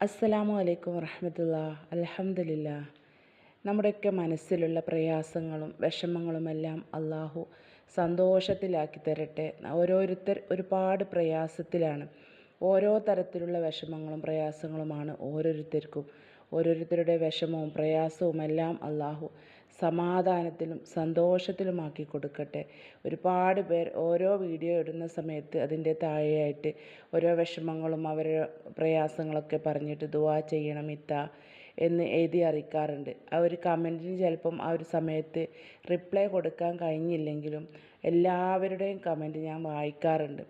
അസ്സലാമു അലൈക്കും വറഹമത്തുള്ള. അലഹമില്ല നമ്മുടെയൊക്കെ മനസ്സിലുള്ള പ്രയാസങ്ങളും വിഷമങ്ങളുമെല്ലാം അള്ളാഹു സന്തോഷത്തിലാക്കി തരട്ടെ. ഓരോരുത്തർ ഒരുപാട് പ്രയാസത്തിലാണ്. ഓരോ തരത്തിലുള്ള വിഷമങ്ങളും പ്രയാസങ്ങളുമാണ് ഓരോരുത്തർക്കും. ഓരോരുത്തരുടെ വിഷമവും പ്രയാസവും എല്ലാം അള്ളാഹു സമാധാനത്തിലും സന്തോഷത്തിലുമാക്കി കൊടുക്കട്ടെ. ഒരുപാട് പേർ ഓരോ വീഡിയോ ഇടുന്ന സമയത്ത് അതിന്റെ താഴെയായിട്ട് ഓരോ വിഷമങ്ങളും അവരുടെ പ്രയാസങ്ങളൊക്കെ പറഞ്ഞിട്ട് ദുവാ ചെയ്യണം ഇത്ത എന്ന് എഴുതി അറിയിക്കാറുണ്ട്. ആ ഒരു കമന്റിന് ചിലപ്പം ആ ഒരു സമയത്ത് റിപ്ലൈ കൊടുക്കാൻ കഴിഞ്ഞില്ലെങ്കിലും എല്ലാവരുടെയും കമന്റ് ഞാൻ വായിക്കാറുണ്ട്.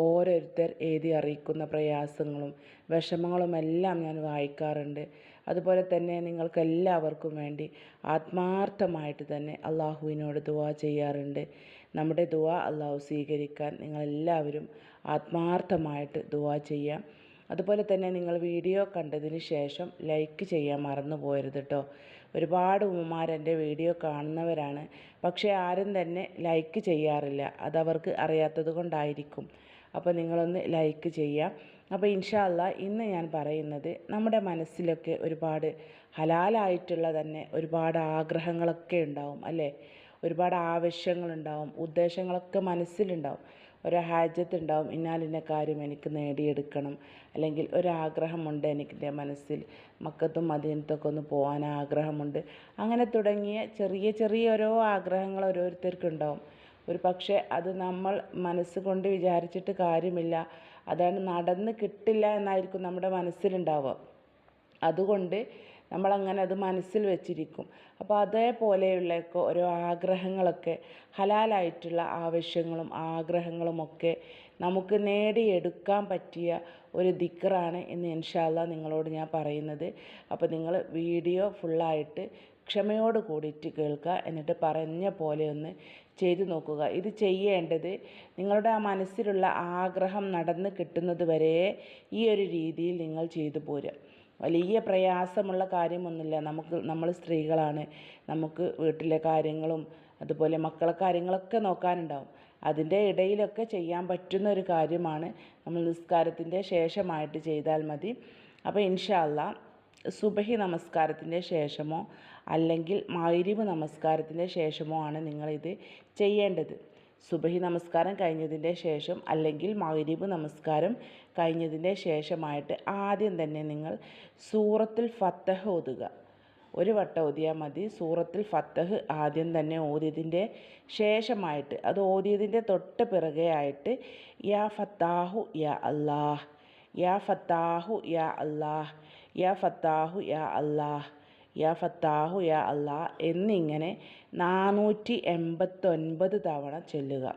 ഓരോരുത്തർ എഴുതി അറിയിക്കുന്ന പ്രയാസങ്ങളും വിഷമങ്ങളുമെല്ലാം ഞാൻ വായിക്കാറുണ്ട്. അതുപോലെ തന്നെ നിങ്ങൾക്കെല്ലാവർക്കും വേണ്ടി ആത്മാർത്ഥമായിട്ട് തന്നെ അള്ളാഹുവിനോട് ദുവാ ചെയ്യാറുണ്ട്. നമ്മുടെ ദുവാ അള്ളാഹു സ്വീകരിക്കാൻ നിങ്ങളെല്ലാവരും ആത്മാർത്ഥമായിട്ട് ദുവാ ചെയ്യാം. അതുപോലെ തന്നെ നിങ്ങൾ വീഡിയോ കണ്ടതിന് ശേഷം ലൈക്ക് ചെയ്യാൻ മറന്നു പോകരുത് കേട്ടോ ഒരുപാട് ഉമ്മമാർ എന്റെ വീഡിയോ കാണുന്നവരാണ്. പക്ഷേ ആരും തന്നെ ലൈക്ക് ചെയ്യാറില്ല. അതവർക്ക് അറിയാത്തത് കൊണ്ടായിരിക്കും. അപ്പോൾ നിങ്ങളൊന്ന് ലൈക്ക് ചെയ്യാം. അപ്പോൾ ഇൻഷാല്ല ഇന്ന് ഞാൻ പറയുന്നത് നമ്മുടെ മനസ്സിലൊക്കെ ഒരുപാട് ഹലാലായിട്ടുള്ള തന്നെ ഒരുപാട് ആഗ്രഹങ്ങളൊക്കെ ഉണ്ടാവും അല്ലേ? ഒരുപാട് ആവശ്യങ്ങളുണ്ടാവും ഉദ്ദേശങ്ങളൊക്കെ മനസ്സിലുണ്ടാവും. ഒരു ഹാജത്ത് ഉണ്ടാവും ഇന്നാലിന്ന കാര്യം എനിക്ക് നേടിയെടുക്കണം അല്ലെങ്കിൽ ഒരാഗ്രഹമുണ്ട് എനിക്ക് മനസ്സിൽ മക്കത്തും മദീനത്തൊക്കെ ഒന്ന് പോകാൻ ആഗ്രഹമുണ്ട്. അങ്ങനെ തുടങ്ങിയ ചെറിയ ചെറിയ ഓരോ ആഗ്രഹങ്ങൾ ഓരോരുത്തർക്കുണ്ടാവും. ഒരു പക്ഷേ അത് നമ്മൾ മനസ്സുകൊണ്ട് വിചാരിച്ചിട്ട് കാര്യമില്ല. അതാണ് നടന്ന് കിട്ടില്ല എന്നായിരിക്കും നമ്മുടെ മനസ്സിലുണ്ടാവുക. അതുകൊണ്ട് നമ്മളങ്ങനെ അത് മനസ്സിൽ വെച്ചിരിക്കും. അപ്പോൾ അതേപോലെയുള്ള ഓരോ ആഗ്രഹങ്ങളൊക്കെ ഹലാലായിട്ടുള്ള ആവശ്യങ്ങളും ആഗ്രഹങ്ങളുമൊക്കെ നമുക്ക് നേടിയെടുക്കാൻ പറ്റിയ ഒരു ദിക്കറാണ് ഇന്ന് ഇൻഷാല്ല നിങ്ങളോട് ഞാൻ പറയുന്നത്. അപ്പോൾ നിങ്ങൾ വീഡിയോ ഫുള്ളായിട്ട് ക്ഷമയോട് കൂടിയിട്ട് കേൾക്കുക എന്നിട്ട് പറഞ്ഞ പോലെ ഒന്ന് ചെയ്തു നോക്കുക. ഇത് ചെയ്യേണ്ടത് നിങ്ങളുടെ ആ മനസ്സിലുള്ള ആഗ്രഹം നടന്ന് കിട്ടുന്നത് വരെ ഈ ഒരു രീതിയിൽ നിങ്ങൾ ചെയ്തു പോരുക. വലിയ പ്രയാസമുള്ള കാര്യമൊന്നുമില്ല. നമുക്ക് നമ്മൾ സ്ത്രീകളാണ്. നമുക്ക് വീട്ടിലെ കാര്യങ്ങളും അതുപോലെ മക്കളെ കാര്യങ്ങളൊക്കെ നോക്കാനുണ്ടാവും. അതിന്റെ ഇടയിലൊക്കെ ചെയ്യാൻ പറ്റുന്ന ഒരു കാര്യമാണ് നമ്മൾ നിസ്കാരത്തിന്റെ ശേഷമായിട്ട് ചെയ്താൽ മതി. അപ്പോൾ ഇൻഷാല്ല സുബഹി നമസ്കാരത്തിന്റെ ശേഷമോ അല്ലെങ്കിൽ മൈരിവ് നമസ്കാരത്തിന് ശേഷമോ ആണ് നിങ്ങളിത് ചെയ്യേണ്ടത്. സുബഹി നമസ്കാരം കഴിഞ്ഞതിന്റെ ശേഷം അല്ലെങ്കിൽ മാഗ്രിബ് നമസ്കാരം കഴിഞ്ഞതിന്റെ ശേഷമായിട്ട് ആദ്യം തന്നെ നിങ്ങൾ സൂറത്തിൽ ഫത്തഹ് ഓതുക. ഒരു വട്ടം ഓതിയാൽ മതി. സൂറത്തിൽ ഫത്തഹ് ആദ്യം തന്നെ ഓതിയതിന്റെ ശേഷമായിട്ട് അത് ഓതിയതിന്റെ തൊട്ട് പിറകെ ആയിട്ട് യാ ഫത്താഹു യാ അല്ലാഹ് യാ ഫത്താഹു യാ അല്ലാഹ് യാ ഫത്താഹു യാ അല്ലാഹ് യാ ഫത്താഹു യാ അള്ളാ എന്നിങ്ങനെ നാനൂറ്റി എൺപത്തൊൻപത് തവണ ചൊല്ലുക.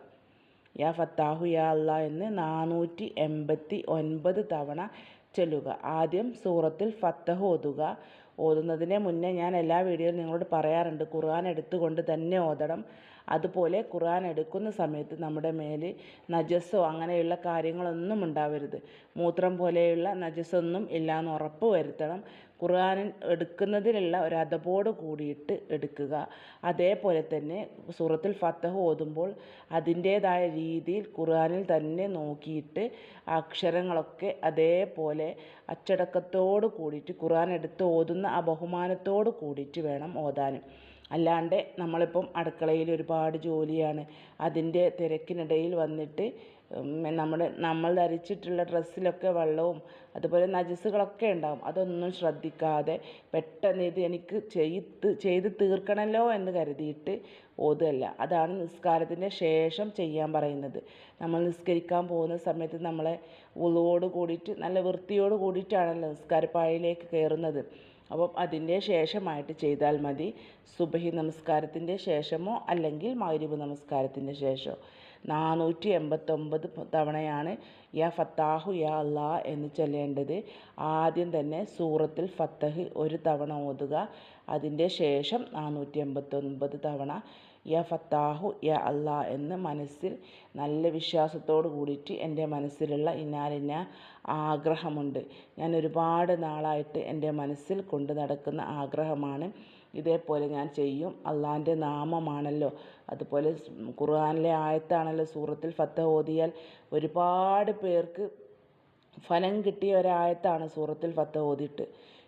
യാ ഫത്താഹു യാ അള്ളാ എന്ന് നാനൂറ്റി എൺപത്തി ഒൻപത് തവണ ചൊല്ലുക. ആദ്യം സൂറത്തിൽ ഫത്തഹ് ഓതുക. ഓതുന്നതിന് മുന്നേ ഞാൻ എല്ലാ വീഡിയോയിലും നിങ്ങളോട് പറയാറുണ്ട് ഖുർആൻ എടുത്തുകൊണ്ട് തന്നെ ഓതണം. അതുപോലെ ഖുർആൻ എടുക്കുന്ന സമയത്ത് നമ്മുടെ മേൽ നജസ്സോ അങ്ങനെയുള്ള കാര്യങ്ങളൊന്നും ഉണ്ടാവരുത്. മൂത്രം പോലെയുള്ള നജസ്സൊന്നും ഇല്ലയെന്ന് ഉറപ്പ് വരുത്തണം. ഖുർആൻ എടുക്കുന്നതിലുള്ള ഒരു അതപോട് കൂടിയിട്ട് എടുക്കുക. അതേപോലെ തന്നെ സൂറത്തുൽ ഫത്തഹ് ഓതുമ്പോൾ അതിന്റേതായ രീതിയിൽ ഖുർആനിൽ തന്നെ നോക്കിയിട്ട് അക്ഷരങ്ങളൊക്കെ അതേപോലെ അച്ചടക്കത്തോട് കൂടിയിട്ട് ഖുർആൻ എടുത്ത് ഓതുന്ന ആ ബഹുമാനത്തോട് കൂടിയിട്ട് വേണം ഓതാനും അല്ലാണ്ട് നമ്മളിപ്പം അടുക്കളയിൽ ഒരുപാട് ജോലിയാണ്. അതിന്റെ തിരക്കിനിടയിൽ വന്നിട്ട് നമ്മുടെ നമ്മൾ ധരിച്ചിട്ടുള്ള ഡ്രസ്സിലൊക്കെ വെള്ളവും അതുപോലെ നജസ്സുകളൊക്കെ ഉണ്ടാവും. അതൊന്നും ശ്രദ്ധിക്കാതെ പെട്ടെന്ന് ഇത് എനിക്ക് ചെയ്ത് ചെയ്ത് തീർക്കണമല്ലോ എന്ന് കരുതിയിട്ട് ഓതുകയല്ല. അതാണ് നിസ്കാരത്തിന്റെ ശേഷം ചെയ്യാൻ പറയുന്നത്. നമ്മൾ നിസ്കരിക്കാൻ പോകുന്ന സമയത്ത് നമ്മളെ ഉളവോട് കൂടിയിട്ട് നല്ല വൃത്തിയോട് കൂടിയിട്ടാണല്ലോ നിസ്കാരപ്പാഴയിലേക്ക് കയറുന്നത്. അപ്പം അതിന്റെ ശേഷമായിട്ട് ചെയ്താൽ മതി. സുബഹി നമസ്കാരത്തിന്റെ ശേഷമോ അല്ലെങ്കിൽ മഗ്രിബ് നമസ്കാരത്തിന്റെ ശേഷമോ. നാനൂറ്റി എൺപത്തൊമ്പത് തവണയാണ് യാ ഫത്താഹു യാ അല്ലാ എന്ന് ചൊല്ലേണ്ടത്. ആദ്യം തന്നെ സൂറത്തിൽ ഫത്തഹ് ഒരു തവണ ഓതുക. അതിന്റെ ശേഷം നാനൂറ്റി എൺപത്തൊൻപത് തവണ യാ ഫത്താഹു യാ അല്ലാ എന്ന് മനസ്സിൽ നല്ല വിശ്വാസത്തോട് കൂടിയിട്ട് എന്റെ മനസ്സിലുള്ള ഇന്നാലിന്ന ആഗ്രഹമുണ്ട്. ഞാൻ ഒരുപാട് നാളായിട്ട് എന്റെ മനസ്സിൽ കൊണ്ട് നടക്കുന്ന ആഗ്രഹമാണ്. ഇതേപോലെ ഞാൻ ചെയ്യും. അള്ളാന്റെ നാമമാണല്ലോ. അതുപോലെ ഖുർആാനിലെ ആയത്താണല്ലോ. സൂറത്തിൽ ഫത്ത ഓതിയാൽ ഒരുപാട് പേർക്ക് ഫലം കിട്ടിയ ഒരായത്താണ് സൂറത്തിൽ ഫത്ത ഓതിയിട്ട്.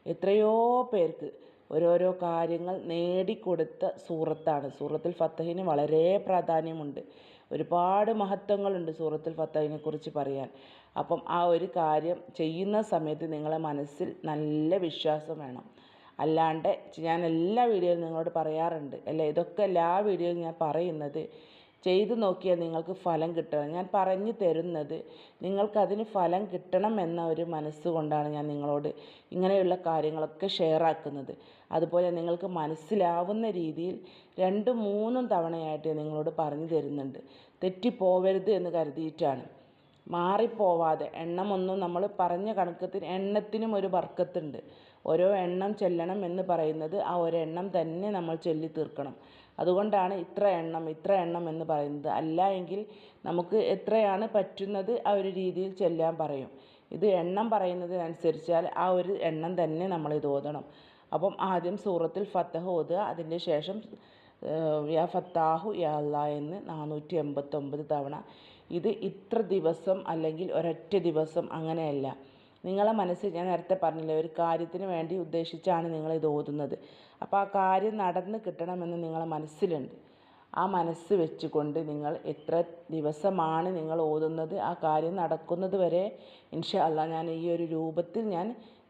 എത്രയോ പേർക്ക് ഓരോരോ കാര്യങ്ങൾ നേടിക്കൊടുത്ത സൂറത്താണ്. സൂറത്തുൽ ഫത്തഹിന് വളരെ പ്രാധാന്യമുണ്ട്. ഒരുപാട് മഹത്വങ്ങളുണ്ട് സൂറത്തുൽ ഫത്തഹിനെ കുറിച്ച് പറയാൻ. അപ്പം ആ ഒരു കാര്യം ചെയ്യുന്ന സമയത്ത് നിങ്ങളെ മനസ്സിൽ നല്ല വിശ്വാസം വേണം. അല്ലാണ്ട് ഞാൻ എല്ലാ വീഡിയോയിലും നിങ്ങളോട് പറയാറുണ്ട്. അല്ലേ? ഇതൊക്കെ എല്ലാ വീഡിയോയിലും ഞാൻ പറയുന്നത് ചെയ്തു നോക്കിയാൽ നിങ്ങൾക്ക് ഫലം കിട്ടണം. ഞാൻ പറഞ്ഞു തരുന്നത് നിങ്ങൾക്കതിന് ഫലം കിട്ടണം എന്ന ഒരു മനസ്സുകൊണ്ടാണ് ഞാൻ നിങ്ങളോട് ഇങ്ങനെയുള്ള കാര്യങ്ങളൊക്കെ ഷെയർ ആക്കുന്നത്. അതുപോലെ നിങ്ങൾക്ക് മനസ്സിലാവുന്ന രീതിയിൽ രണ്ടും മൂന്നും തവണയായിട്ട് നിങ്ങളോട് പറഞ്ഞു തരുന്നുണ്ട്. തെറ്റിപ്പോവരുത് എന്ന് കരുതിയിട്ടാണ്. മാറിപ്പോവാതെ എണ്ണമൊന്നും നമ്മൾ പറഞ്ഞ കണക്കത്തിന് എണ്ണത്തിനും ഒരു വർക്കത്തുണ്ട്. ഓരോ എണ്ണം ചെല്ലണം എന്ന് പറയുന്നത് ആ ഒരെണ്ണം തന്നെ നമ്മൾ ചൊല്ലി തീർക്കണം അതുകൊണ്ടാണ് ഇത്ര എണ്ണം ഇത്ര എണ്ണം എന്ന് പറയുന്നത്. അല്ല എങ്കിൽ നമുക്ക് എത്രയാണ് പറ്റുന്നത് ആ ഒരു രീതിയിൽ ചെല്ലാൻ പറയും. ഇത് എണ്ണം പറയുന്നതിനനുസരിച്ചാൽ ആ ഒരു എണ്ണം തന്നെ നമ്മൾ ഇത് ഓതണം. അപ്പം ആദ്യം സൂറത്തിൽ ഫത്തഹ് ഓതുക. അതിന്റെ ശേഷം യാ ഫത്താഹു യാ അല്ലാ എന്ന് നാനൂറ്റി എൺപത്തൊമ്പത് തവണ. ഇത് ഇത്ര ദിവസം അല്ലെങ്കിൽ ഒരൊറ്റ ദിവസം അങ്ങനെയല്ല. നിങ്ങളെ മനസ്സിൽ ഞാൻ നേരത്തെ പറഞ്ഞില്ലേ ഒരു കാര്യത്തിന് വേണ്ടി ഉദ്ദേശിച്ചാണ് നിങ്ങൾ ഇത് ഓതുന്നത്. അപ്പോൾ ആ കാര്യം നടന്ന് കിട്ടണമെന്ന് നിങ്ങളെ മനസ്സിലുണ്ട്. ആ മനസ്സ് വെച്ചുകൊണ്ട് നിങ്ങൾ എത്ര ദിവസമാണ് നിങ്ങൾ ഓതുന്നത് ആ കാര്യം നടക്കുന്നത് വരെ ഇൻഷാ അല്ല ഞാൻ ഈ ഒരു രൂപത്തിൽ ഞാൻ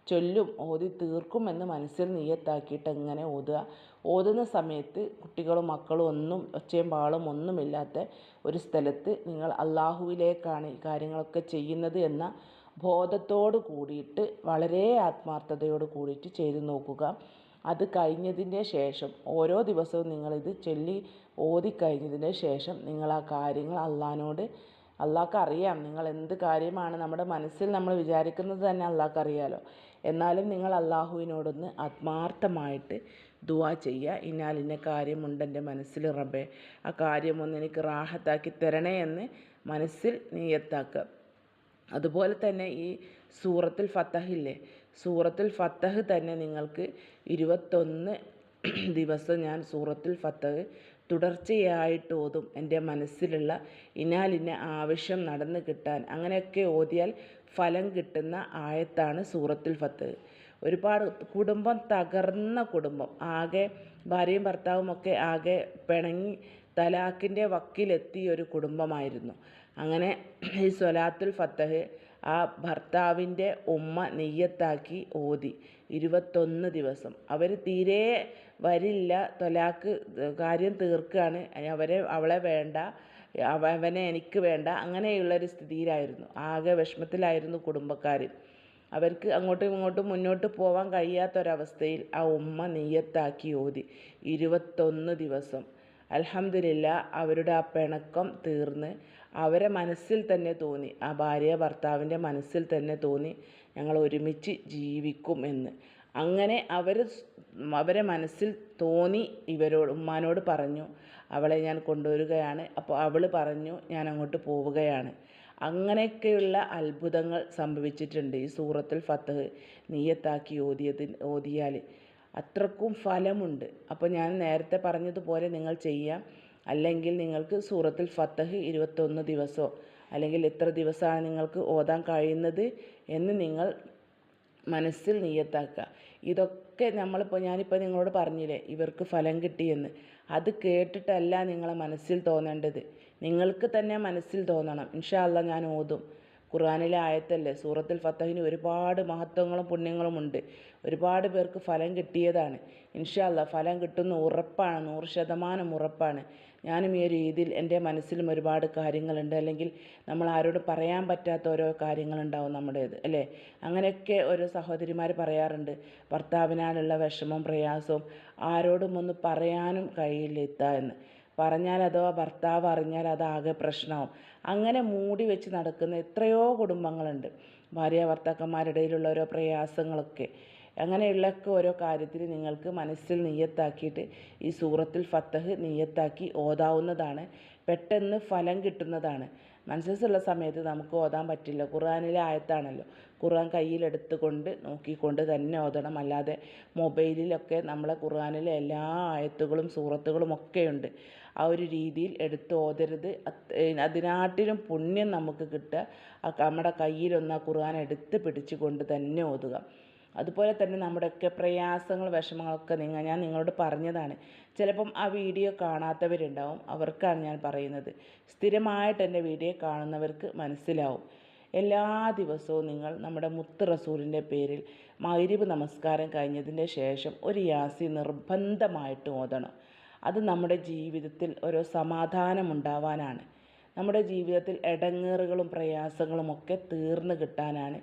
ചൊല്ലും ഓതി തീർക്കുമെന്ന് മനസ്സിൽ നീയത്താക്കിയിട്ട് എങ്ങനെ ഓതുക. ഓതുന്ന സമയത്ത് കുട്ടികളും മക്കളും ഒന്നും ഒച്ചയും പാളും ഒന്നുമില്ലാത്ത ഒരു സ്ഥലത്ത് നിങ്ങൾ അള്ളാഹുവിലേക്കാണ് ഈ കാര്യങ്ങളൊക്കെ ചെയ്യുന്നത് എന്ന ബോധത്തോട് കൂടിയിട്ട് വളരെ ആത്മാർത്ഥതയോട് കൂടിയിട്ട് ചെയ്തു നോക്കുക. അത് കഴിഞ്ഞതിന്റെ ശേഷം ഓരോ ദിവസവും നിങ്ങളിത് ചൊല്ലി ഓതി കഴിഞ്ഞതിന് ശേഷം നിങ്ങൾ ആ കാര്യങ്ങൾ അള്ളാഹിനോട് അള്ളാഹ്ക്ക് അറിയാം. നിങ്ങൾ എന്ത് കാര്യമാണ് നമ്മുടെ മനസ്സിൽ നമ്മൾ വിചാരിക്കുന്നത് തന്നെ അള്ളാഹ്ക്ക് അറിയാലോ. എന്നാലും നിങ്ങൾ അള്ളാഹുവിനോടൊന്ന് ആത്മാർത്ഥമായിട്ട് ദുവാ ചെയ്യുക. ഇന്നാൽ ഇന്ന കാര്യമുണ്ട് എന്റെ മനസ്സിൽ റബ്ബേ. ആ കാര്യമൊന്ന് എനിക്ക് റാഹത്താക്കി തരണേ എന്ന് മനസ്സിൽ നീയത്താക്കുക. അതുപോലെ തന്നെ ഈ സൂറത്തുൽ ഫത്തഹില്ലേ സൂറത്തുൽ ഫത്തഹ് തന്നെ നിങ്ങൾക്ക് ഇരുപത്തൊന്ന് ദിവസം ഞാൻ സൂറത്തുൽ ഫത്തഹ് തുടർച്ചയായിട്ട് ഓതും എന്റെ മനസ്സിലുള്ള ഇനാലിന്ന ആവശ്യം നടന്നു കിട്ടാൻ. അങ്ങനെയൊക്കെ ഓതിയാൽ ഫലം കിട്ടുന്ന ആയത്താണ് സൂറത്തുൽ ഫത്തഹ്. ഒരുപാട് കുടുംബം തകർന്ന കുടുംബം. ആകെ ഭാര്യയും ഭർത്താവും ഒക്കെ ആകെ പിണങ്ങി തലാഖിന്റെ വക്കിലെത്തിയ ഒരു കുടുംബമായിരുന്നു. അങ്ങനെ ഈ സ്വലാത്തുൽ ഫത്തഹ് ആ ഭർത്താവിന്റെ ഉമ്മ നെയ്യത്താക്കി ഓതി. ഇരുപത്തൊന്ന് ദിവസം. അവർ തീരെ വരില്ല. തൊലാക്ക് കാര്യം തീർക്കുകയാണ് അവരെ അവളെ വേണ്ട. അവനെ എനിക്ക് വേണ്ട. അങ്ങനെയുള്ളൊരു സ്ഥിതിയിലായിരുന്നു. ആകെ വിഷമത്തിലായിരുന്നു കുടുംബക്കാർ അവർക്ക് അങ്ങോട്ടും ഇങ്ങോട്ടും മുന്നോട്ട് പോകാൻ കഴിയാത്തൊരവസ്ഥയിൽ ആ ഉമ്മ നെയ്യത്താക്കി ഓതി. ഇരുപത്തൊന്ന് ദിവസം. അൽഹംദുലില്ല അവരുടെ ആ പിണക്കം തീർന്ന് അവരെ മനസ്സിൽ തന്നെ തോന്നി. ആ ഭാര്യ ഭർത്താവിന്റെ മനസ്സിൽ തന്നെ തോന്നി ഞങ്ങൾ ഒരുമിച്ച് ജീവിക്കും എന്ന്. അങ്ങനെ അവർ അവരെ മനസ്സിൽ തോന്നി ഇവരോട് ഉമ്മാനോട് പറഞ്ഞു അവളെ ഞാൻ കൊണ്ടുവരികയാണ്. അപ്പോൾ അവൾ പറഞ്ഞു ഞാൻ അങ്ങോട്ട് പോവുകയാണ്. അങ്ങനെയൊക്കെയുള്ള അത്ഭുതങ്ങൾ സംഭവിച്ചിട്ടുണ്ട് ഈ സൂറത്തുൽ ഫത്തഹ് നീയത്താക്കി ഓതിയത് ഓതിയാൽ. അത്രക്കും ഫലമുണ്ട്. അപ്പോൾ ഞാൻ നേരത്തെ പറഞ്ഞതുപോലെ നിങ്ങൾ ചെയ്യാം. അല്ലെങ്കിൽ നിങ്ങൾക്ക് സൂറത്തുൽ ഫത്തഹ് ഇരുപത്തൊന്ന് ദിവസമോ അല്ലെങ്കിൽ എത്ര ദിവസമാണ് നിങ്ങൾക്ക് ഓതാൻ കഴിയുന്നത് എന്ന് നിങ്ങൾ മനസ്സിൽ നിയത്താക്കുക. ഇതൊക്കെ നമ്മളിപ്പോൾ ഞാനിപ്പോൾ നിങ്ങളോട് പറഞ്ഞില്ലേ ഇവർക്ക് ഫലം കിട്ടിയെന്ന്. അത് കേട്ടിട്ടല്ല നിങ്ങളെ മനസ്സിൽ തോന്നേണ്ടത്. നിങ്ങൾക്ക് തന്നെ മനസ്സിൽ തോന്നണം. ഇൻഷാ അല്ലാ ഞാൻ ഓതും. ഖുർആനിലെ ആയത്തല്ലേ? സൂറത്തിൽ ഫത്തഹിന് ഒരുപാട് മഹത്വങ്ങളും പുണ്യങ്ങളും ഉണ്ട്. ഒരുപാട് പേർക്ക് ഫലം കിട്ടിയതാണ്. ഇൻഷാ ഫലം കിട്ടുന്ന ഉറപ്പാണ്. നൂറ് ശതമാനം ഉറപ്പാണ്. ഞാനും ഈ ഒരു രീതിയിൽ എന്റെ മനസ്സിലും ഒരുപാട് കാര്യങ്ങളുണ്ട്. അല്ലെങ്കിൽ നമ്മൾ ആരോട് പറയാൻ പറ്റാത്ത ഓരോ കാര്യങ്ങളുണ്ടാവും നമ്മുടേത് അല്ലേ? അങ്ങനെയൊക്കെ ഓരോ സഹോദരിമാർ പറയാറുണ്ട്. ഭർത്താവിനാലുള്ള വിഷമവും പ്രയാസവും ആരോടും ഒന്ന് പറയാനും കഴിയില്ല ഇത്ത എന്ന്. പറഞ്ഞാൽ അതോ ഭർത്താവ് അറിഞ്ഞാൽ അതാകെ പ്രശ്നമാവും. അങ്ങനെ മൂടി വെച്ച് നടക്കുന്ന എത്രയോ കുടുംബങ്ങളുണ്ട്. ഭാര്യ ഭർത്താക്കന്മാരുടെ ഇടയിലുള്ള ഓരോ പ്രയാസങ്ങളൊക്കെ. അങ്ങനെയുള്ളൊക്കെ ഓരോ കാര്യത്തിൽ നിങ്ങൾക്ക് മനസ്സിൽ നീയത്താക്കിയിട്ട് ഈ സൂറത്തിൽ ഫത്തഹ് നീയത്താക്കി ഓതാവുന്നതാണ്. പെട്ടെന്ന് ഫലം കിട്ടുന്നതാണ്. മനസ്സസ്സുള്ള സമയത്ത് നമുക്ക് ഓതാൻ പറ്റില്ല. ഖുർആനിലെ ആയത്താണല്ലോ. ഖുർആൻ കയ്യിലെടുത്തുകൊണ്ട് നോക്കിക്കൊണ്ട് തന്നെ ഓതണം. അല്ലാതെ മൊബൈലിലൊക്കെ നമ്മളെ ഖുർആനിലെ എല്ലാ ആയത്തുകളും സൂറത്തുകളും ഒക്കെയുണ്ട്. ആ ഒരു രീതിയിൽ എടുത്ത് ഓതരുത്. അതിനാട്ടിലും പുണ്യം നമുക്ക് കിട്ടുക. നമ്മുടെ കയ്യിലൊന്ന് ആ ഖുർആൻ എടുത്ത് പിടിച്ചുകൊണ്ട് തന്നെ ഓതുക. അതുപോലെ തന്നെ നമ്മുടെയൊക്കെ പ്രയാസങ്ങൾ വിഷമങ്ങളൊക്കെ നിങ്ങൾ ഞാൻ നിങ്ങളോട് പറഞ്ഞതാണ്. ചിലപ്പം ആ വീഡിയോ കാണാത്തവരുണ്ടാവും. അവർക്കാണ് ഞാൻ പറയുന്നത്. സ്ഥിരമായിട്ട് എന്റെ വീഡിയോ കാണുന്നവർക്ക് മനസ്സിലാവും. എല്ലാ ദിവസവും നിങ്ങൾ നമ്മുടെ മുത്ത് റസൂലിന്റെ പേരിൽ മൈരിവ് നമസ്കാരം കഴിഞ്ഞതിന് ശേഷം ഒരു യാസി നിർബന്ധമായിട്ട് ഓതണം. അത് നമ്മുടെ ജീവിതത്തിൽ ഒരു സമാധാനമുണ്ടാവാനാണ്. നമ്മുടെ ജീവിതത്തിൽ ഇടങ്ങേറുകളും പ്രയാസങ്ങളും ഒക്കെ തീർന്നു കിട്ടാനാണ്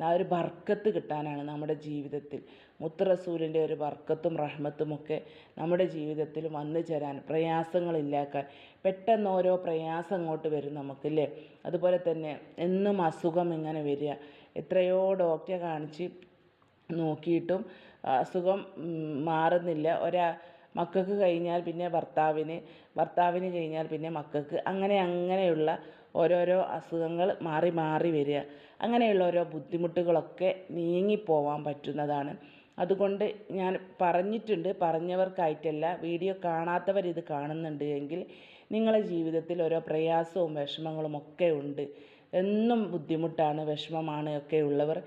ആ ഒരു ബർക്കത്ത് കിട്ടാനാണ് നമ്മുടെ ജീവിതത്തിൽ. മുത്ത് റസൂലിന്റെ ഒരു ബർക്കത്തും റഹ്മത്തും ഒക്കെ നമ്മുടെ ജീവിതത്തിൽ വന്നു ചേരാൻ പ്രയാസങ്ങളില്ലാക്കാൻ. പെട്ടെന്ന് ഓരോ പ്രയാസം അങ്ങോട്ട് വരും നമുക്കില്ലേ? അതുപോലെ തന്നെ എന്നും അസുഖം ഇങ്ങനെ വരിക. എത്രയോ ഡോക്ടറെ കാണിച്ച് നോക്കിയിട്ടും അസുഖം മാറുന്നില്ല. ഒരാ മക്കൾക്ക് കഴിഞ്ഞാൽ പിന്നെ ഭർത്താവിന് ഭർത്താവിന് കഴിഞ്ഞാൽ പിന്നെ മക്കൾക്ക്. അങ്ങനെ അങ്ങനെയുള്ള ഓരോരോ അസുഖങ്ങൾ മാറി മാറി വരിക. അങ്ങനെയുള്ള ഓരോ ബുദ്ധിമുട്ടുകളൊക്കെ നീങ്ങിപ്പോവാൻ പറ്റുന്നതാണ്. അതുകൊണ്ട് ഞാൻ പറഞ്ഞിട്ടുണ്ട് പറഞ്ഞവർക്കായിട്ടല്ല വീഡിയോ കാണാത്തവർ ഇത് കാണുന്നുണ്ട് എങ്കിൽ നിങ്ങളുടെ ജീവിതത്തിൽ ഓരോ പ്രയാസവും വിഷമങ്ങളും ഒക്കെ ഉണ്ട്. എന്നും ബുദ്ധിമുട്ടാണ് വിഷമമാണ് ഒക്കെ ഉള്ളവർ.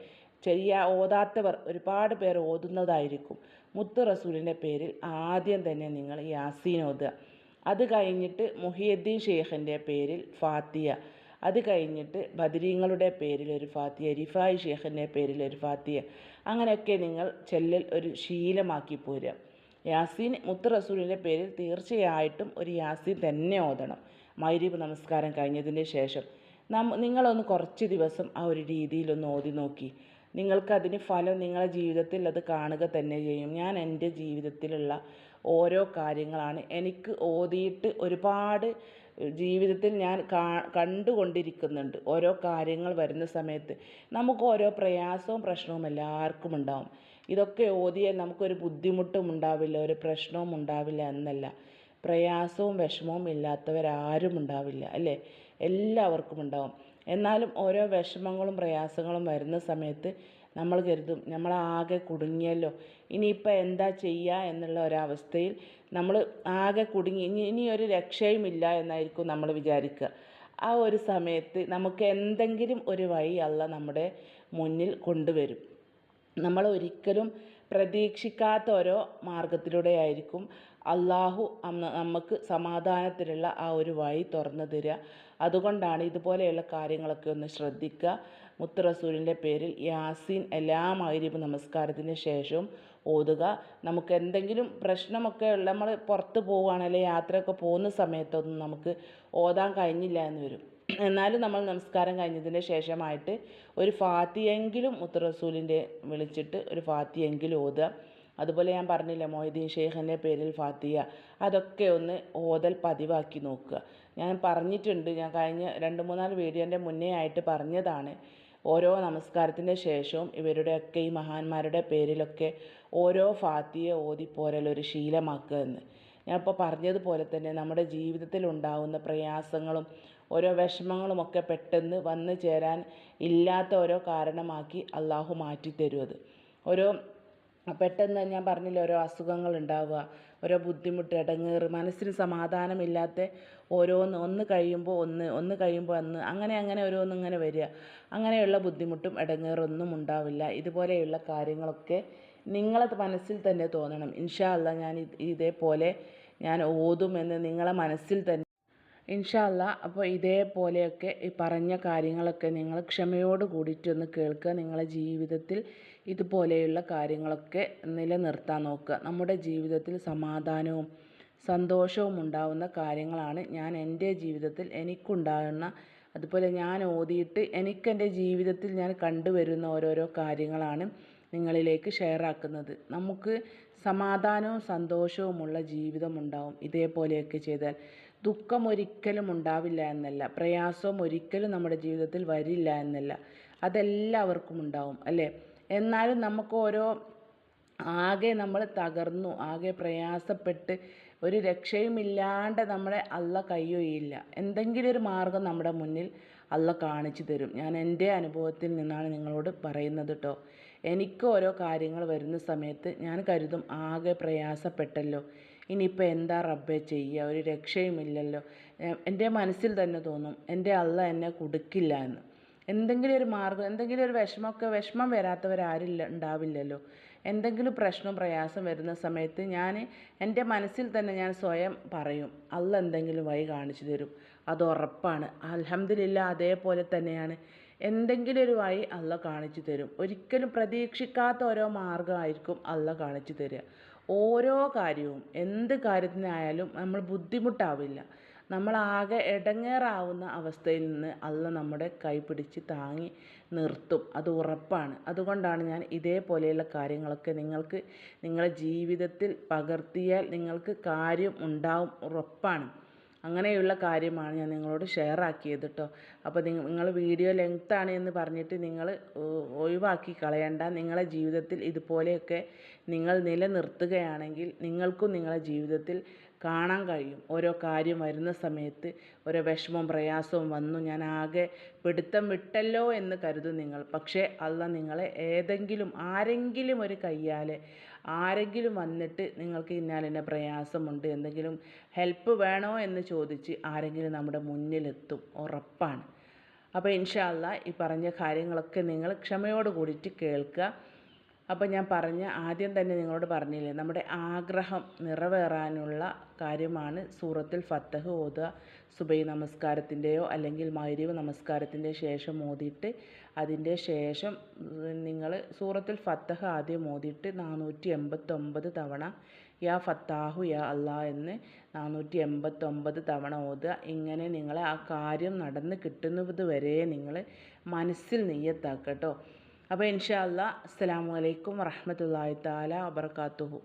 ചെയ്യാ ഓതാത്തവർ ഒരുപാട് പേർ ഓതുന്നതായിരിക്കും. മുത്തു റസൂലിന്റെ പേരിൽ ആദ്യം തന്നെ നിങ്ങൾ യാസീൻ ഓതുക. അത് കഴിഞ്ഞിട്ട് മുഹിയുദ്ദീൻ ഷെയ്ഖിന്റെ പേരിൽ ഫാത്തിയ അത് കഴിഞ്ഞിട്ട് ബദരീങ്ങളുടെ പേരിൽ ഒരു ഫാത്തിയ റിഫായ് ഷേഖിന്റെ പേരിൽ ഒരു ഫാത്തിയ അങ്ങനെയൊക്കെ നിങ്ങൾ ചെല്ലൽ ഒരു ശീലമാക്കി പോരുക. യാസീൻ മുത്ത് റസൂലിന്റെ പേരിൽ തീർച്ചയായിട്ടും ഒരു യാസീൻ തന്നെ ഓതണം. മൈരീബ് നമസ്കാരം കഴിഞ്ഞതിന് ശേഷം നം നിങ്ങളൊന്ന് കുറച്ച് ദിവസം ആ ഒരു രീതിയിലൊന്ന് ഓതി നോക്കി. നിങ്ങൾക്കതിന് ഫലം നിങ്ങളുടെ ജീവിതത്തിൽ അത് കാണുക തന്നെ ചെയ്യും. ഞാൻ എന്റെ ജീവിതത്തിലുള്ള ഓരോ കാര്യങ്ങളാണ് എനിക്ക് ഓതിയിട്ട് ഒരുപാട് ജീവിതത്തിൽ ഞാൻ കണ്ടുകൊണ്ടിരിക്കുന്നുണ്ട്. ഓരോ കാര്യങ്ങൾ വരുന്ന സമയത്ത് നമുക്ക് ഓരോ പ്രയാസവും പ്രശ്നവും എല്ലാവർക്കും ഉണ്ടാവും. ഇതൊക്കെ ഓതിയാൽ നമുക്കൊരു ബുദ്ധിമുട്ടും ഉണ്ടാവില്ല ഒരു പ്രശ്നവും ഉണ്ടാവില്ല എന്നല്ല. പ്രയാസവും വിഷമവും ഇല്ലാത്തവരാരും ഉണ്ടാവില്ല അല്ലേ? എല്ലാവർക്കും ഉണ്ടാവും. എന്നാലും ഓരോ വിഷമങ്ങളും പ്രയാസങ്ങളും വരുന്ന സമയത്ത് നമ്മൾ കരുതും നമ്മളാകെ കുടുങ്ങിയല്ലോ. ഇനിയിപ്പോൾ എന്താ ചെയ്യുക എന്നുള്ള ഒരവസ്ഥയിൽ നമ്മൾ ആകെ കുടുങ്ങി ഇനി ഇനി ഒരു രക്ഷയുമില്ല എന്നായിരിക്കും നമ്മൾ വിചാരിക്കുക ആ ഒരു സമയത്ത് നമുക്ക് എന്തെങ്കിലും ഒരു വഴി അല്ല നമ്മുടെ മുന്നിൽ കൊണ്ടുവരും. നമ്മൾ ഒരിക്കലും പ്രതീക്ഷിക്കാത്ത ഓരോ മാർഗത്തിലൂടെ ആയിരിക്കും അള്ളാഹു നമുക്ക് സമാധാനത്തിലുള്ള ആ ഒരു വഴി തുറന്നു തരിക അതുകൊണ്ടാണ് ഇതുപോലെയുള്ള കാര്യങ്ങളൊക്കെ ഒന്ന് ശ്രദ്ധിക്കുക മുത്ത് റസൂലിന്റെ പേരിൽ യാസീൻ എല്ലാ മഗ്രിബ് നമസ്കാരത്തിന് ശേഷവും ഓതുക. നമുക്ക് എന്തെങ്കിലും പ്രശ്നമൊക്കെ ഉള്ള നമ്മൾ പുറത്ത് പോവുകയാണ് അല്ലെങ്കിൽ യാത്രയൊക്കെ പോകുന്ന സമയത്തൊന്നും നമുക്ക് ഓതാൻ കഴിഞ്ഞില്ല എന്ന് വരും. എന്നാലും നമ്മൾ നമസ്കാരം കഴിഞ്ഞതിന് ശേഷമായിട്ട് ഒരു ഫാത്തിയെങ്കിലും മുത്ത് റസൂലിന്റെ വിളിച്ചിട്ട് ഒരു ഫാത്തിയെങ്കിലും ഓതുക. അതുപോലെ ഞാൻ പറഞ്ഞില്ലേ മൊയ്തീൻ ഷെയ്ഖിന്റെ പേരിൽ ഫാത്തിയ. അതൊക്കെ ഒന്ന് ഓതൽ പതിവാക്കി നോക്കുക. ഞാൻ പറഞ്ഞിട്ടുണ്ട് ഞാൻ കഴിഞ്ഞ രണ്ട് മൂന്നാൽ വീഡിയോന്റെ മുന്നേ ആയിട്ട് പറഞ്ഞതാണ്. ഓരോ നമസ്കാരത്തിന്റെ ശേഷവും ഇവരുടെയൊക്കെ ഈ മഹാന്മാരുടെ പേരിലൊക്കെ ഓരോ ഫാത്തിയെ ഓതിപ്പോരലൊരു ശീലമാക്കുക എന്ന്. ഞാൻ ഇപ്പോൾ പറഞ്ഞതുപോലെ തന്നെ നമ്മുടെ ജീവിതത്തിൽ ഉണ്ടാകുന്ന പ്രയാസങ്ങളും ഓരോ വിഷമങ്ങളുമൊക്കെ പെട്ടെന്ന് വന്നു ചേരാൻ ഇല്ലാത്ത ഓരോ കാരണമാക്കി അള്ളാഹു മാറ്റിത്തരും അത്. ഓരോ പെട്ടെന്ന് ഞാൻ പറഞ്ഞില്ലേ ഓരോ അസുഖങ്ങൾ ഉണ്ടാവുക ഓരോ ബുദ്ധിമുട്ട് ഇടങ്ങേറ് മനസ്സിന് സമാധാനമില്ലാത്ത ഓരോന്ന് ഒന്ന് കഴിയുമ്പോൾ ഒന്ന് ഒന്ന് കഴിയുമ്പോൾ ഒന്ന് അങ്ങനെ അങ്ങനെ ഓരോന്ന് ഇങ്ങനെ വരിക. അങ്ങനെയുള്ള ബുദ്ധിമുട്ടും ഇടങ്ങേറൊന്നും ഉണ്ടാവില്ല. ഇതുപോലെയുള്ള കാര്യങ്ങളൊക്കെ നിങ്ങളെ മനസ്സിൽ തന്നെ തോന്നണം. ഇൻഷാ അല്ല ഞാൻ ഇതേപോലെ ഞാൻ ഓതുമെന്ന് നിങ്ങളെ മനസ്സിൽ തന്നെ ഇൻഷാ അല്ലാ അപ്പോൾ ഇതേപോലെയൊക്കെ ഈ പറഞ്ഞ കാര്യങ്ങളൊക്കെ നിങ്ങൾ ക്ഷമയോട് കൂടിയിട്ടൊന്ന് കേൾക്കുക. നിങ്ങളെ ജീവിതത്തിൽ ഇതുപോലെയുള്ള കാര്യങ്ങളൊക്കെ നിലനിർത്താൻ നോക്കുക. നമ്മുടെ ജീവിതത്തിൽ സമാധാനവും സന്തോഷവും ഉണ്ടാവുന്ന കാര്യങ്ങളാണ് ഞാൻ എന്റെ ജീവിതത്തിൽ എനിക്കുണ്ടാകുന്ന അതുപോലെ ഞാൻ ഓതിയിട്ട് എനിക്കെന്റെ ജീവിതത്തിൽ ഞാൻ കണ്ടുവരുന്ന ഓരോരോ കാര്യങ്ങളാണ് നിങ്ങളിലേക്ക് ഷെയർ ആക്കുന്നത്. നമുക്ക് സമാധാനവും സന്തോഷവുമുള്ള ജീവിതം ഉണ്ടാവും ഇതേപോലെയൊക്കെ ചെയ്താൽ. ദുഃഖം ഒരിക്കലും ഉണ്ടാവില്ല എന്നല്ല. പ്രയാസവും ഒരിക്കലും നമ്മുടെ ജീവിതത്തിൽ വരില്ല എന്നല്ല. അതെല്ലാവർക്കും ഉണ്ടാവും അല്ലേ? എന്നാലും നമുക്ക് ഓരോ ആകെ നമ്മൾ തകർന്നു ആകെ പ്രയാസപ്പെട്ട് ഒരു രക്ഷയുമില്ലാണ്ട് നമ്മളെ അല്ല കൈയൊഴിയില്ല എന്തെങ്കിലും ഒരു മാർഗം നമ്മുടെ മുന്നിൽ അല്ല കാണിച്ചു തരും. ഞാൻ എന്റെ അനുഭവത്തിൽ നിന്നാണ് നിങ്ങളോട് പറയുന്നത് കേട്ടോ എനിക്ക് ഓരോ കാര്യങ്ങൾ വരുന്ന സമയത്ത് ഞാൻ കരുതും ആകെ പ്രയാസപ്പെട്ടല്ലോ. ഇനിയിപ്പോൾ എന്താ റബ്ബെ ചെയ്യുക ഒരു രക്ഷയുമില്ലല്ലോ. എന്റെ മനസ്സിൽ തന്നെ തോന്നും എന്റെ അല്ല എന്നെ കൊടുക്കില്ല എന്ന്. എന്തെങ്കിലും ഒരു മാർഗം എന്തെങ്കിലും ഒരു വിഷമമൊക്കെ വിഷമം വരാത്തവരാരില്ല ഉണ്ടാവില്ലല്ലോ. എന്തെങ്കിലും പ്രശ്നം പ്രയാസം വരുന്ന സമയത്ത് ഞാൻ എന്റെ മനസ്സിൽ തന്നെ ഞാൻ സ്വയം പറയും അല്ല എന്തെങ്കിലും വഴി കാണിച്ചു തരും. അത് ഉറപ്പാണ്. അലഹമില്ല അതേപോലെ തന്നെയാണ്. എന്തെങ്കിലും ഒരു വഴി അല്ല കാണിച്ചു തരും. ഒരിക്കലും പ്രതീക്ഷിക്കാത്ത ഓരോ മാർഗമായിരിക്കും അല്ല കാണിച്ചു തരിക. ഓരോ കാര്യവും എന്ത് കാര്യത്തിനായാലും നമ്മൾ ബുദ്ധിമുട്ടാവില്ല. നമ്മളാകെ ഇടങ്ങേറാവുന്ന അവസ്ഥയിൽ നിന്ന് അല്ല നമ്മുടെ കൈ പിടിച്ച് താങ്ങി നിർത്തും. അത് ഉറപ്പാണ്. അതുകൊണ്ടാണ് ഞാൻ ഇതേപോലെയുള്ള കാര്യങ്ങളൊക്കെ നിങ്ങൾക്ക് നിങ്ങളുടെ ജീവിതത്തിൽ പകർത്തിയാൽ നിങ്ങൾക്ക് കാര്യം ഉണ്ടാവും ഉറപ്പാണ്. അങ്ങനെയുള്ള കാര്യമാണ് ഞാൻ നിങ്ങളോട് ഷെയർ ആക്കിയത് കേട്ടോ അപ്പോൾ നിങ്ങൾ വീഡിയോ ലെങ്ത് ആണ് എന്ന് പറഞ്ഞിട്ട് നിങ്ങൾ ഒഴിവാക്കി കളയണ്ട. നിങ്ങളുടെ ജീവിതത്തിൽ ഇതുപോലെയൊക്കെ നിങ്ങൾ നിലനിർത്തുകയാണെങ്കിൽ നിങ്ങൾക്കും നിങ്ങളുടെ ജീവിതത്തിൽ കാണാൻ കഴിയും. ഓരോ കാര്യം വരുന്ന സമയത്ത് ഓരോ വിഷമവും പ്രയാസവും വന്നു. ഞാൻ ആകെ പിടുത്തം വിട്ടല്ലോ എന്ന് കരുതും നിങ്ങൾ. പക്ഷേ അല്ല നിങ്ങളെ ഏതെങ്കിലും ആരെങ്കിലും ഒരു കയ്യാലെ ആരെങ്കിലും വന്നിട്ട് നിങ്ങൾക്ക് ഇന്നാലിന്ന പ്രയാസമുണ്ട്. എന്തെങ്കിലും ഹെൽപ്പ് വേണോ എന്ന് ചോദിച്ച് ആരെങ്കിലും നമ്മുടെ മുന്നിലെത്തും. ഉറപ്പാണ്. അപ്പോൾ ഇൻഷാ അല്ലാ ഈ പറഞ്ഞ കാര്യങ്ങളൊക്കെ നിങ്ങൾ ക്ഷമയോട് കൂടിയിട്ട് കേൾക്കുക. അപ്പോൾ ഞാൻ പറഞ്ഞ ആദ്യം തന്നെ നിങ്ങളോട് പറഞ്ഞില്ലേ നമ്മുടെ ആഗ്രഹം നിറവേറാനുള്ള കാര്യമാണ് സൂറത്തിൽ ഫത്തഹ് ഓതുക. സുബൈ നമസ്കാരത്തിന്റെയോ അല്ലെങ്കിൽ മൈരീവ് നമസ്കാരത്തിന്റെ ശേഷം ഓതിയിട്ട് അതിന്റെ ശേഷം നിങ്ങൾ സൂറത്തിൽ ഫത്തഹ് ആദ്യം ഓതിയിട്ട് നാനൂറ്റി എൺപത്തൊമ്പത് തവണ യാ ഫത്താഹു യാ അല്ലാ എന്ന് നാനൂറ്റി എൺപത്തൊമ്പത് തവണ ഓതുക. ഇങ്ങനെ നിങ്ങൾ ആ കാര്യം നടന്ന് കിട്ടുന്നത് വരെ നിങ്ങൾ മനസ്സിൽ നെയ്യത്താക്കട്ടോ അപ്പോൾ ഇൻഷാ അല്ലാ അസ്സലാമു അലൈക്കും വറഹ്മത്തുള്ളാഹി തആല വബറകാതുഹു